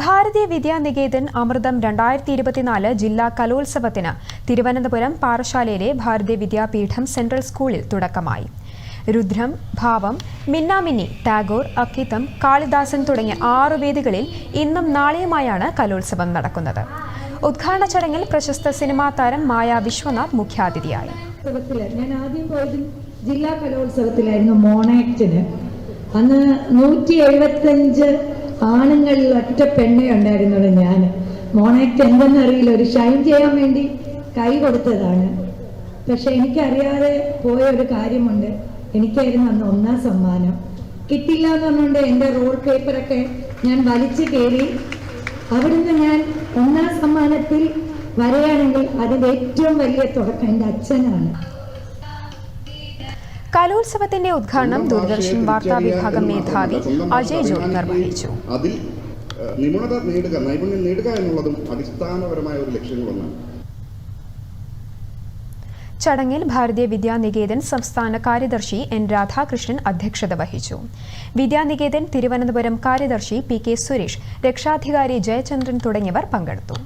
ഭാരതീയ വിദ്യാനികേതൻ അമൃതം രണ്ടായിരത്തി ഇരുപത്തിനാല് ജില്ലാ കലോത്സവത്തിന് തിരുവനന്തപുരം പാറശാലയിലെ ഭാരതീയ വിദ്യാപീഠം സെൻട്രൽ സ്കൂളിൽ തുടക്കമായി. രുദ്രം ഭാവം മിന്നാമിന്നി ടാഗോർ അക്കിത്തം കാളിദാസൻ തുടങ്ങിയ ആറു വേദികളിൽ ഇന്നും നാളെയുമായാണ് കലോത്സവം നടക്കുന്നത്. ഉദ്ഘാടന ചടങ്ങിൽ പ്രശസ്ത സിനിമാ താരം മായ വിശ്വനാഥ് മുഖ്യാതിഥിയായി. ഞാൻ ആദ്യം പോയത് ജില്ലാ കലോത്സവത്തിലായിരുന്നു മോണാക്ടിന് അന്ന് നൂറ്റി എഴുപത്തഞ്ച് ആണുങ്ങളിൽ ഒറ്റ പെണ്ണേ ഉണ്ടായിരുന്നുള്ളൂ ഞാൻ. മോണാക്ട് എന്തെന്നറിയില്ല ഒരു ഷൈൻ ചെയ്യാൻ വേണ്ടി കൈ കൊടുത്തതാണ്. പക്ഷെ എനിക്കറിയാതെ പോയ ഒരു കാര്യമുണ്ട്. എനിക്കായിരുന്നു അന്ന് ഒന്നാം സമ്മാനം. കിട്ടില്ല എന്ന് പറഞ്ഞുകൊണ്ട് എന്റെ റോൾ പേപ്പറൊക്കെ ഞാൻ വലിച്ചു കയറി. അവിടുന്ന് ഞാൻ ഒന്നാം സമ്മാനത്തിൽ വരികയാണെങ്കിൽ അതിന്റെ ഏറ്റവും വലിയ തുടക്കം എന്റെ അച്ഛനാണ്. കലോത്സവത്തിന്റെ ഉദ്ഘാടനം ദൂരദർശൻ വാർത്താ വിഭാഗം മേധാവി അജയ് ജോൺ നിർവഹിച്ചു. അതിൽ നിപുണത നേടുക നൈപുണ്യം നേടുക എന്നുള്ളതും അടിസ്ഥാനപരമായ ഒരു ലക്ഷ്യങ്ങളൊന്നാണ്. ചടങ്ങിൽ ഭാരതീയ വിദ്യാനികേതൻ സംസ്ഥാന കാര്യദർശി എൻ രാധാകൃഷ്ണൻ അധ്യക്ഷത വഹിച്ചു. വിദ്യാനികേതൻ തിരുവനന്തപുരം കാര്യദർശി പി കെ സുരേഷ് രക്ഷാധികാരി ജയചന്ദ്രൻ തുടങ്ങിയവർ പങ്കെടുത്തു.